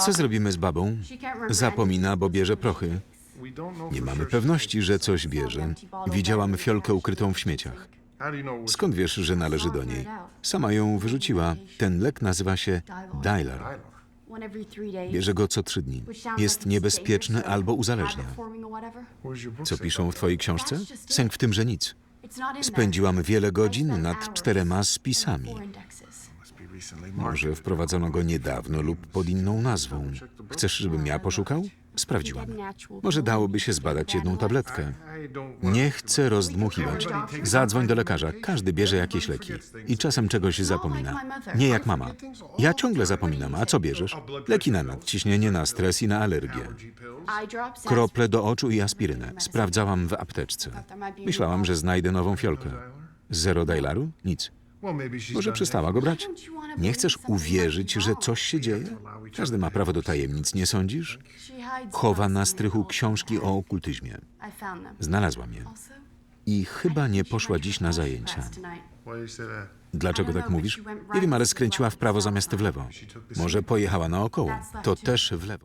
Co zrobimy z babą? Zapomina, bo bierze prochy. Nie mamy pewności, że coś bierze. Widziałam fiolkę ukrytą w śmieciach. Skąd wiesz, że należy do niej? Sama ją wyrzuciła. Ten lek nazywa się Dylar. Bierze go co trzy dni. Jest niebezpieczny albo uzależnia. Co piszą w twojej książce? Sęk w tym, że nic. Spędziłam wiele godzin nad czterema spisami. Może wprowadzono go niedawno lub pod inną nazwą. Chcesz, żebym ja poszukał? Sprawdziłam. Może dałoby się zbadać jedną tabletkę. Nie chcę rozdmuchiwać. Zadzwoń do lekarza. Każdy bierze jakieś leki. I czasem czegoś zapomina. Nie jak mama. Ja ciągle zapominam. A co bierzesz? Leki na nadciśnienie, na stres i na alergię. Krople do oczu i aspirynę. Sprawdzałam w apteczce. Myślałam, że znajdę nową fiolkę. Zero Dailaru? Nic. Może przestała go brać? Nie chcesz uwierzyć, że coś się dzieje? Każdy ma prawo do tajemnic, nie sądzisz? Chowa na strychu książki o okultyzmie. Znalazłam je. I chyba nie poszła dziś na zajęcia. Dlaczego tak mówisz? Nie wiem, ale skręciła w prawo zamiast w lewo. Może pojechała naokoło. To też w lewo.